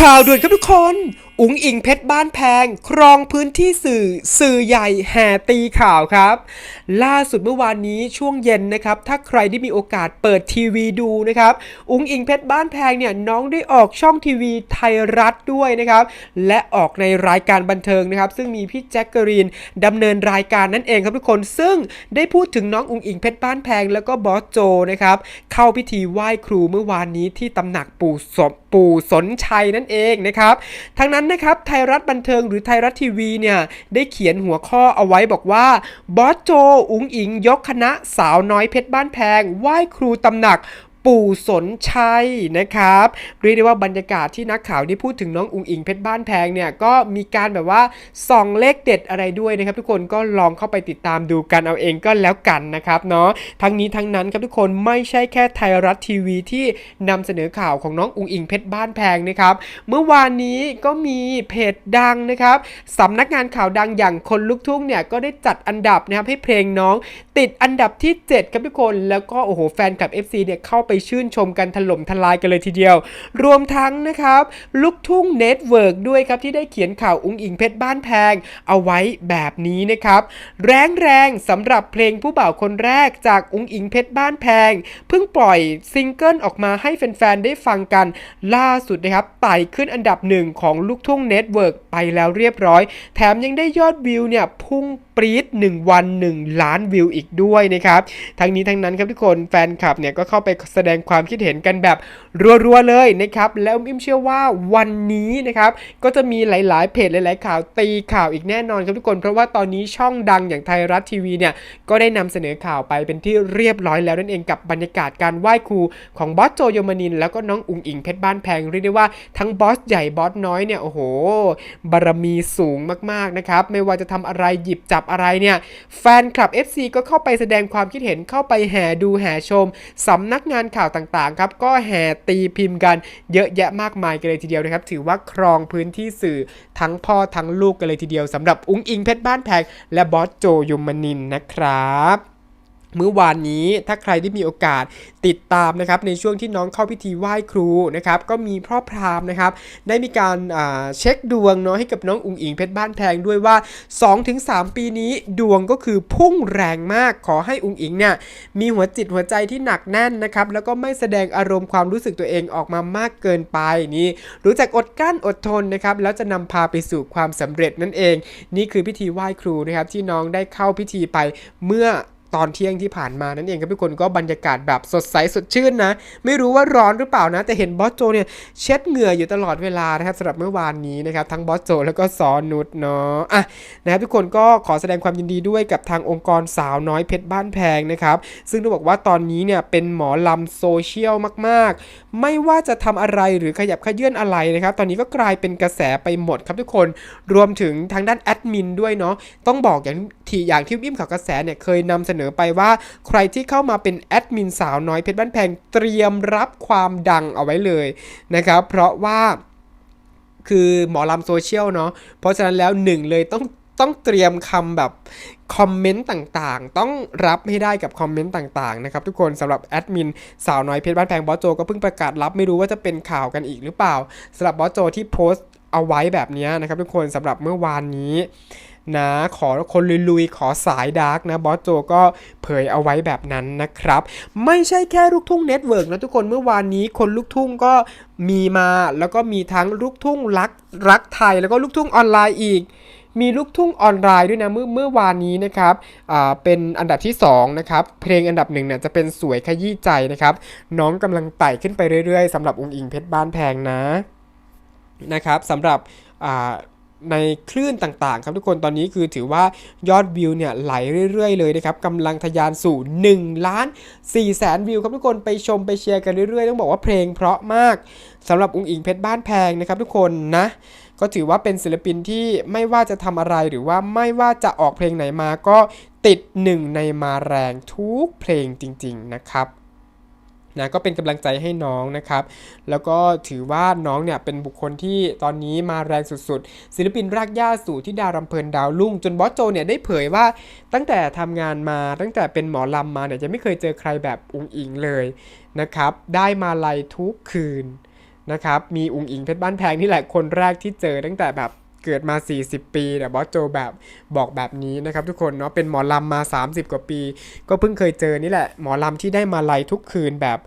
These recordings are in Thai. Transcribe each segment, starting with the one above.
ข่าวด่วนครับทุกคน อุ๋งอิงเพชรบ้านแพง ครองพื้นที่สื่อสื่อใหญ่แห่ตีข่าวครับ ล่าสุดเมื่อวานนี้ช่วงเย็นนะครับ ถ้าใครได้มีโอกาสเปิดทีวีดูนะครับ อุ๋งอิงเพชรบ้านแพงเนี่ยน้องได้ออกช่องทีวีไทยรัฐด้วยนะครับ และออกในรายการบันเทิงนะครับ ซึ่งมีพี่แจ็คเกอรีนดำเนินรายการนั่นเองครับทุกคนซึ่งได้พูดถึงน้องอุ๋งอิงเพชรบ้านแพง แล้วก็บอสโจนะครับเข้าพิธีไหว้ครูเมื่อวานนี้ที่ตำหนักปู่สมปู่สนชัยนั่นเองนะครับทั้งนั้นนะครับไทยรัฐบันเทิงหรือไทยรัฐทีวีเนี่ยได้เขียนหัวข้อเอาไว้บอกว่าบอสโจอุ๋งอิงยกคณะสาวน้อยเพชรบ้านแพงไหว้ครูตำหนัก ปู่สนชัยนะครับเรียกได้ว่าบรรยากาศที่นักข่าวได้พูดถึงน้องอุ๋งอิงเพชรบ้านแพงเนี่ยก็มีการแบบว่าส่องเลขเด็ดอะไรด้วยนะครับ ทุกคนก็ลองเข้าไปติดตามดูกันเอาเองก็แล้วกันนะครับเนาะทั้งนี้ทั้งนั้นครับทุกคนไม่ใช่แค่ไทยรัฐทีวีที่นำเสนอข่าวของน้องอุ๋งอิงเพชรบ้านแพงนะครับเมื่อวานนี้ก็มีเพจดังนะครับสำนักงานข่าวดังอย่างคนลุกทุ่งเนี่ยก็ได้จัดอันดับนะครับให้เพลงน้อง ติดอันดับที่ 7 ครับทุกคนแล้วก็โอ้โหแฟนคลับ FC เนี่ยเข้าไปชื่นชมกันถล่มทลายกันเลยทีเดียว รวมทั้งนะครับลูกทุ่งเน็ตเวิร์กด้วยครับที่ได้เขียนข่าวอุ้งอิงเพชรบ้านแพง เอาไว้แบบนี้นะครับ แรงแรงสำหรับเพลงผู้บ่าวคนแรกจากอุ้งอิงเพชรบ้านแพง เพิ่งปล่อยซิงเกิลออกมาให้แฟนๆได้ฟังกันล่าสุดนะครับไต่ขึ้นอันดับหนึ่งของลูกทุ่งเน็ตเวิร์กไปแล้วเรียบร้อย แถมยังได้ยอดวิวเนี่ยพุ่ง ปรี๊ด1 วัน 1 ล้านวิวอีกด้วยนะครับทั้งนี้ทั้งนั้นครับทุกคนแฟนคลับเนี่ยก็เข้าไปแสดงความคิดเห็นกันแบบรัวๆเลยนะครับแล้วอิมเชื่อว่าวันนี้นะครับก็จะมีหลายๆ เพจหลายๆ ข่าวตีข่าวอีกแน่นอนครับทุกคน เพราะว่าตอนนี้ช่องดังอย่างไทยรัฐทีวีเนี่ยก็ได้นำเสนอข่าวไปเป็นที่เรียบร้อยแล้วนั่นเองกับบรรยากาศการไหว้ครูของบอสโจโยมานิน แล้วก็น้องอุ๋งอิงเพชรบ้านแพงเรียกได้ว่าทั้งบอสใหญ่บอสน้อยเนี่ยโอ้โหบารมีสูงมากๆนะครับไม่ว่าจะทำอะไรหยิบจับอะไรเนี่ย แฟนคลับ FC ก็เข้าไปแสดงความคิดเห็นเข้าไปแห่ดูแห่ชมสำนักงานข่าวต่างๆครับก็แห่ตีพิมพ์กันเยอะแยะมากมายกันเลยทีเดียวนะครับ ถือว่าครองพื้นที่สื่อทั้งพ่อทั้งลูกกันเลยทีเดียวสำหรับอุ้งอิงเพชรบ้านแพงและบอสโจยมนินนะครับ เมื่อวานนี้ถ้าใครได้มีโอกาสติดตามนะครับในช่วงที่น้องเข้าพิธีไหว้ครูนะครับก็มีพ่อพราหมณ์นะครับได้มีการาเช็คดวงเนาะให้กับน้องอุ๋งอิงเพชรบ้านแพงด้วยว่า 2-3 ปีนี้ดวงก็คือพุ่งแรงมากขอให้อุ๋งอิงเนี่ยมีหัวจิตหัวใจที่หนักแน่นนะครับแล้วก็ไม่แสดงอารมณ์ความรู้สึกตัวเองออกมามากเกินไปนี่รู้จักอดกลั้นอดทนนะครับแล้วจะนำพาไปสู่ความสำเร็จนั่นเอง นี่คือพิธีไหว้ครูนะครับที่น้องได้เข้าพิธีไปเมื่อ ตอนเที่ยงที่ผ่านมานั่นเองครับทุกคนก็บรรยากาศแบบสดใสสดชื่นนะ ไม่รู้ว่าร้อนหรือเปล่านะ แต่เห็นบอสโจเนี่ยเช็ดเหงื่ออยู่ตลอดเวลานะครับสำหรับเมื่อวานนี้นะครับทั้งบอสโจแล้วก็ซอนุชเนาะอะนะครับทุกคนก็ขอแสดงความยินดีด้วยกับทางองค์กรสาวน้อยเพชรบ้านแพงนะครับ ซึ่งต้องบอกว่าตอนนี้เนี่ยเป็นหมอลำโซเชียลมาก ๆ ไม่ว่าจะทำอะไรหรือขยับขยื่นอะไรนะครับ ตอนนี้ก็กลายเป็นกระแสไปหมดครับทุกคนรวมถึงทางด้านแอดมินด้วยเนาะต้องบอกอย่าง ที่อย่างที่วิ่มข่าวกระแสเนี่ยเคยนำเสนอไปว่าใครที่เข้ามาเป็นแอดมินสาวน้อยเพชรบ้านแพงเตรียมรับความดังเอาไว้เลยนะครับเพราะว่าคือหมอลำโซเชียลเนาะเพราะฉะนั้นแล้วหนึ่งเลยต้องต้องเตรียมคำแบบคอมเมนต์ต่างๆ ต้องรับให้ได้กับคอมเมนต์ต่างๆนะครับทุกคนสำหรับแอดมินสาวน้อยเพชรบ้านแพงบอสโจก็เพิ่งประกาศรับไม่รู้ว่าจะเป็นข่าวกันอีกหรือเปล่าสำหรับบอสโจที่โพสต์เอาไว้แบบนี้นะครับทุกคนสำหรับเมื่อวานนี้ นะ ขอคนลุยๆ ขอสายดาร์กนะบอสโจก็เผยเอาไว้แบบนั้นนะครับ ไม่ใช่แค่ลูกทุ่งเน็ตเวิร์กนะทุกคนเมื่อวานนี้คนลูกทุ่งก็มีมาแล้วก็มีทั้งลูกทุ่งรักรักไทยแล้วก็ลูกทุ่งออนไลน์อีกมีลูกทุ่งออนไลน์ด้วยนะเมื่อเมื่อวานนี้นะครับ อ่า เป็นอันดับที่2นะครับ เพลงอันดับหนึ่งเนี่ยจะเป็นสวยขยี้ใจนะครับ น้องกำลังไต่ขึ้นไปเรื่อยๆสำหรับองค์อิงเพชรบ้านแพงนะ นะครับสำหรับ อ่า ในคลื่นต่างๆ ครับทุกคนตอนนี้คือถือว่ายอดวิวเนี่ยไหลเรื่อยๆเลยนะครับกำลังทะยานสู่1ล้าน4แสนวิวครับทุกคนไปชมไปเชียร์กันเรื่อยๆ ต้องบอกว่าเพลงเพราะมากสำหรับองค์อิงเพชรบ้านแพงนะครับทุกคนนะ ก็ถือว่าเป็นศิลปินที่ไม่ว่าจะทำอะไรหรือว่าไม่ว่าจะออกเพลงไหนมาก็ติดหนึ่งในมาแรงทุกเพลงจริง ๆ นะครับ นะก็เป็นกำลังใจให้น้องนะครับ แล้วก็ถือว่าน้องเนี่ยเป็นบุคคลที่ตอนนี้มาแรงสุดๆ ศิลปินรากหญ้าสู่ที่ดารำเพลินดาวลุ่งจนบอสโจเนี่ยได้เผยว่าตั้งแต่ทำงานมาตั้งแต่เป็นหมอลำมาเนี่ยจะไม่เคยเจอใครแบบอุงอิงเลยนะครับ ได้มาลัยทุกคืนนะครับ มีอุงอิงเพชรบ้านแพงนี่แหละคนแรกที่เจอตั้งแต่แบบ เกิดมา 40 ปีแต่บอสโจแบบบอกแบบนี้นะครับทุกคนเนาะเป็นหมอลำมา 30 กว่าปี ก็เพิ่งเคยเจอนี่แหละ หมอลำที่ได้มาไลทุกคืนแบบ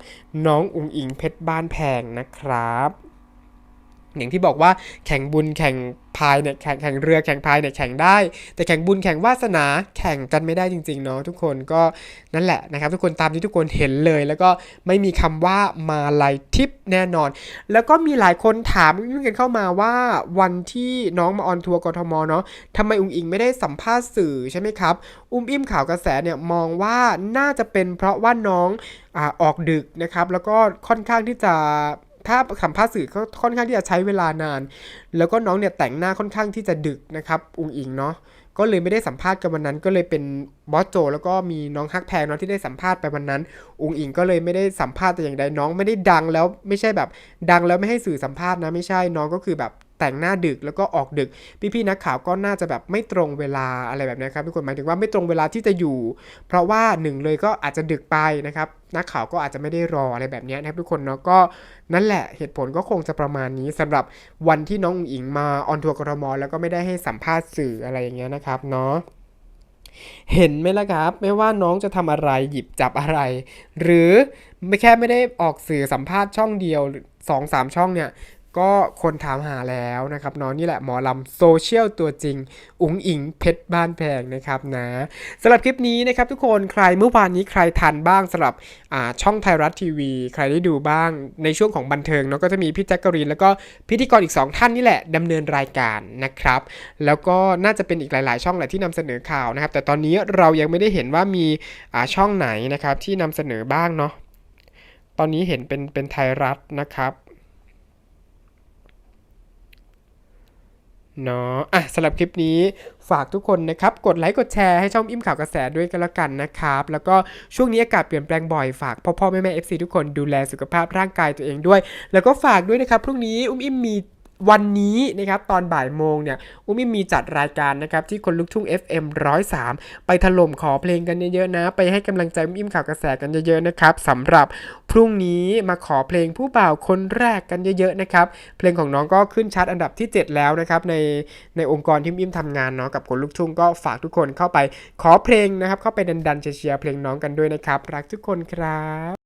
น้องอุงอิงเพชรบ้านแพงนะครับ อย่างที่บอกว่าแข่งบุญแข่งพายเนี่ยแข่งแข่งเรือแข่งพายเนี่ยแข่งได้ แต่แข่งบุญแข่งวาสนาแข่งกันไม่ได้จริงๆเนาะทุกคนก็นั่นแหละนะครับ ทุกคนตามที่ทุกคนเห็นเลย แล้วก็ไม่มีคำว่ามาลายทิปแน่นอน แล้วก็มีหลายคนถามยุ่งกันเข้ามาว่าวันที่น้องมาออนทัวร์กทมเนาะทำไมอุ้งอิงไม่ได้สัมภาษณ์สื่อใช่ไหมครับ อุ้มอิ่มข่าวกระแสเนี่ยมองว่าน่าจะเป็นเพราะว่าน้องอออกดึกนะครับแล้วก็ค่อนข้างที่จะ ถ้าสัมภาษณ์สื่อก็ค่อนข้างที่จะใช้เวลานาน แล้วก็น้องเนี่ยแต่งหน้าค่อนข้างที่จะดึกนะครับอุงอิงเนาะก็เลยไม่ได้สัมภาษณ์กันวันนั้น ก็เลยเป็นบอสโจ แล้วก็มีน้องฮักแพงเนาะที่ได้สัมภาษณ์ไปวันนั้นอุงอิงก็เลยไม่ได้สัมภาษณ์แต่อย่างใดน้องไม่ได้ดังแล้วไม่ใช่แบบดังแล้วไม่ให้สื่อสัมภาษณ์นะไม่ใช่น้องก็คือแบบ แต่งหน้าดึกแล้วก็ออกดึก พี่ๆนักข่าวก็น่าจะแบบไม่ตรงเวลาอะไรแบบนี้ครับทุกคนหมายถึงว่าไม่ตรงเวลาที่จะอยู่ เพราะว่าหนึ่งเลยก็อาจจะดึกไปนะครับนักข่าวก็อาจจะไม่ได้รออะไรแบบนี้นะครับทุกคนเนาะก็นั่นแหละเหตุผลก็คงจะประมาณนี้สำหรับวันที่น้องอิงมาออนทัวร์กรมแล้วก็ไม่ได้ให้สัมภาษณ์สื่ออะไรอย่างเงี้ยนะครับเนาะเห็นไหมล่ะครับ ไม่ว่าน้องจะทำอะไรหยิบจับอะไร หรือไม่แค่ไม่ได้ออกสื่อสัมภาษณ์ช่องเดียวสองสามช่องเนี่ย ก็คนถามหาแล้วนะครับเนาะนี่แหละหมอลำโซเชียลตัวจริง อุ๋งอิงเพชรบ้านแพงนะครับนะสำหรับคลิปนี้นะครับทุกคนใครเมื่อวานนี้ใครทันบ้างสำหรับช่องไทยรัฐทีวี ใครได้ดูบ้างในช่วงของบันเทิงเนาะก็จะมีพี่แจ๊กกรีนแล้วก็พิธีกรอีก 2 ท่านนี่แหละดำเนินรายการนะครับ แล้วก็น่าจะเป็นอีกหลาย ๆ ช่องแหละที่นำเสนอข่าวนะครับ แต่ตอนนี้เรายังไม่ได้เห็นว่ามีช่องไหนนะครับที่นำเสนอบ้างเนาะตอนนี้เห็นเป็นเป็นไทยรัฐนะครับ เนาะอะสำหรับคลิปนี้ฝากทุกคนนะครับ กดไลค์กดแชร์ให้ช่องอิ่มข่าวกระแสด้วยกันละกันนะครับ แล้วก็ช่วงนี้อากาศเปลี่ยนแปลงบ่อยฝากพ่อพ่อแม่แม่เอฟซีทุกคนดูแลสุขภาพร่างกายตัวเองด้วย แล้วก็ฝากด้วยนะครับพรุ่งนี้อุ้มอิ่มมี วันนี้นะครับตอนบ่ายโมงเนี่ยอุ้มมีจัดรายการนะครับที่คนลุกทุ่ง FM 103 ไปถล่มขอเพลงกันเยอะๆนะ ไปให้กำลังใจอุ้มอิ่มข่าวกระแสกันเยอะๆนะครับสำหรับพรุ่งนี้มาขอเพลงผู้บ่าวคนแรกกันเยอะๆนะครับเพลงของน้องก็ขึ้นชาร์ตอันดับที่ 7 แล้วนะครับในในองค์กรที่อิ่มทำงานเนาะกับคนลูกทุ่งก็ฝากทุกคนเข้าไปขอเพลงนะครับเข้าไปดันๆเชียร์เพลงน้องกันด้วยนะครับรักทุกคนครับ